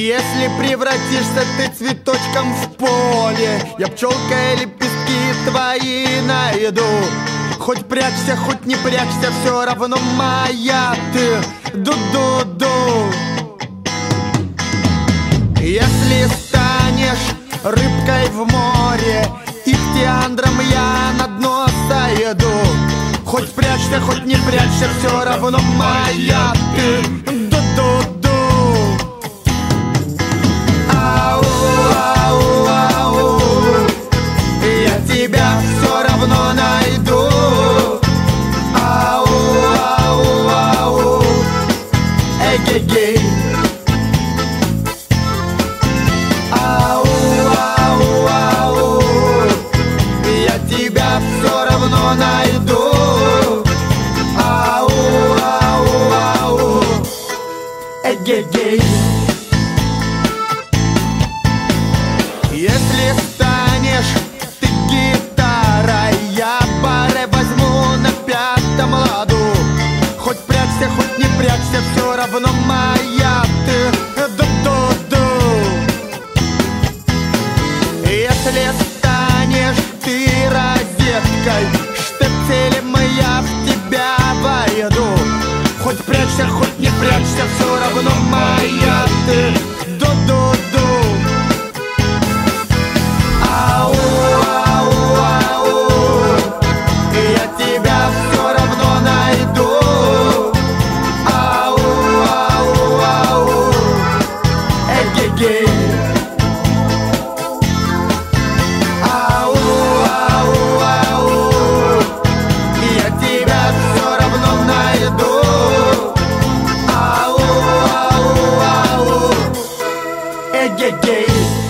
Если превратишься ты цветочком в поле Я пчелка и лепестки твои найду. Хоть прячься, хоть не прячься, все равно моя ты. Ду-ду-ду. Если станешь рыбкой в море Ихтиандром я на дно сойду. Хоть прячься, хоть не прячься, все равно моя ты Эгегей Ау, ау, ау Я тебя все равно найду Ау, ау, ау Эгегей Если станешь хоть не прячься, все равно моя. Ты Ду-ду-ду Если станешь ты розеткой Штепселем я в тебя войду Хоть прячься, хоть не прячься, все равно моя. Ты Эгегей Ау, ау, ау Я тебя все равно найду Ау, ау, ау Эгегей